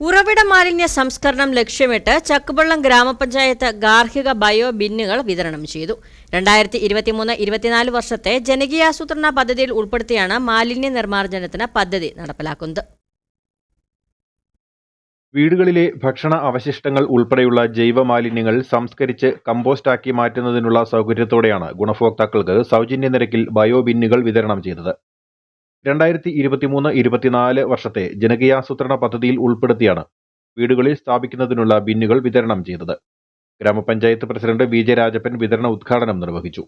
ഉറവിട മാലിന്യ സംസ്കരണം ലക്ഷ്യമിട്ട് ചക്കുപള്ളം ഗ്രാമപഞ്ചായത്ത് ഗാർഹിക ബയോ ബിന്നുകൾ വിതരണം ചെയ്തു. രണ്ടായിരത്തി ഇരുപത്തിമൂന്ന് ഇരുപത്തിനാല് വർഷത്തെ ജനകീയാസൂത്രണ പദ്ധതിയിൽ ഉൾപ്പെടുത്തിയാണ് മാലിന്യ നിർമ്മാർജനത്തിന് പദ്ധതി നടപ്പിലാക്കുന്നത്. വീടുകളിലെ ഭക്ഷണ അവശിഷ്ടങ്ങൾ ഉൾപ്പെടെയുള്ള ജൈവ മാലിന്യങ്ങൾ സംസ്കരിച്ച് കമ്പോസ്റ്റാക്കി മാറ്റുന്നതിനുള്ള സൗകര്യത്തോടെയാണ് ഗുണഭോക്താക്കൾക്ക് സൗജന്യ നിരക്കിൽ ബയോ ബിന്നുകൾ വിതരണം ചെയ്തത്. രണ്ടായിരത്തി ഇരുപത്തിമൂന്ന് ഇരുപത്തിനാല് വർഷത്തെ ജനകീയാസൂത്രണ പദ്ധതിയിൽ ഉൾപ്പെടുത്തിയാണ് വീടുകളിൽ സ്ഥാപിക്കുന്നതിനുള്ള ബിന്നുകൾ വിതരണം ചെയ്തത്. ഗ്രാമപഞ്ചായത്ത് പ്രസിഡന്റ് വി ജെ രാജപ്പൻ വിതരണ ഉദ്ഘാടനം നിർവഹിച്ചു.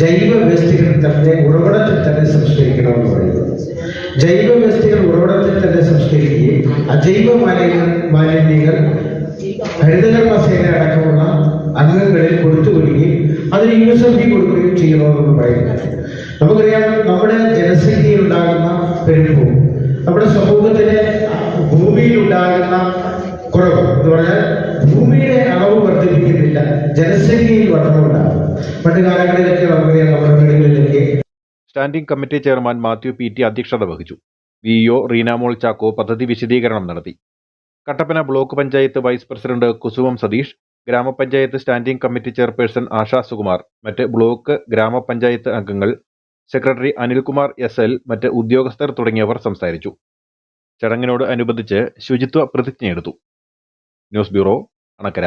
ജൈവ വേസ്റ്റുകൾ തന്നെ ഉറവിടത്തിൽ തന്നെ സംസ്കരിക്കണമെന്ന് പറയുന്നത് ജൈവ വേസ്റ്റുകൾ ഉറവിടത്തിൽ തന്നെ സംസ്കരിക്കുകയും അജൈവ മാലിന്യ മാലിന്യങ്ങൾ ഹരിതകർമ്മ സേന അടക്കമുള്ള അംഗങ്ങളിൽ കൊടുത്തുകൊടുക്കുകയും അതിന് യു എസ് എഫ് കൊടുക്കുകയും ചെയ്യണമെന്ന് പറയുന്നത് നമുക്കറിയാം നമ്മുടെ ജനസംഖ്യയിൽ ഉണ്ടാകുന്ന പെരുമ്പോ നമ്മുടെ സമൂഹത്തിലെ ഭൂമിയിൽ ഉണ്ടാകുന്ന കുറവ് എന്ന് പറഞ്ഞാൽ ഭൂമിയുടെ അളവ് വർദ്ധിപ്പിക്കുന്നില്ല ജനസംഖ്യയിൽ വർദ്ധനമുണ്ടാകും പണ്ട് കാലങ്ങളിലൊക്കെ നമുക്കറിയാം നമ്മുടെ വീടുകളിലൊക്കെ standing committee chairman Mathew P T അധ്യക്ഷത വഹിച്ചു. വി ഒ റീനാമോൾ ചാക്കോ പദ്ധതി വിശദീകരണം നടത്തി. Kattappana block panchayat vice president Kusumam Satheesh ഗ്രാമപഞ്ചായത്ത് standing committee chairperson Asha Sukumar മറ്റ് ബ്ലോക്ക് ഗ്രാമപഞ്ചായത്ത് അംഗങ്ങൾ സെക്രട്ടറി അനിൽകുമാർ എസ് എൽ മറ്റ് ഉദ്യോഗസ്ഥർ തുടങ്ങിയവർ സംസാരിച്ചു. ചടങ്ങിനോട് അനുബന്ധിച്ച് ശുചിത്വ പ്രതിജ്ഞയെടുത്തു. News bureau Anakkara.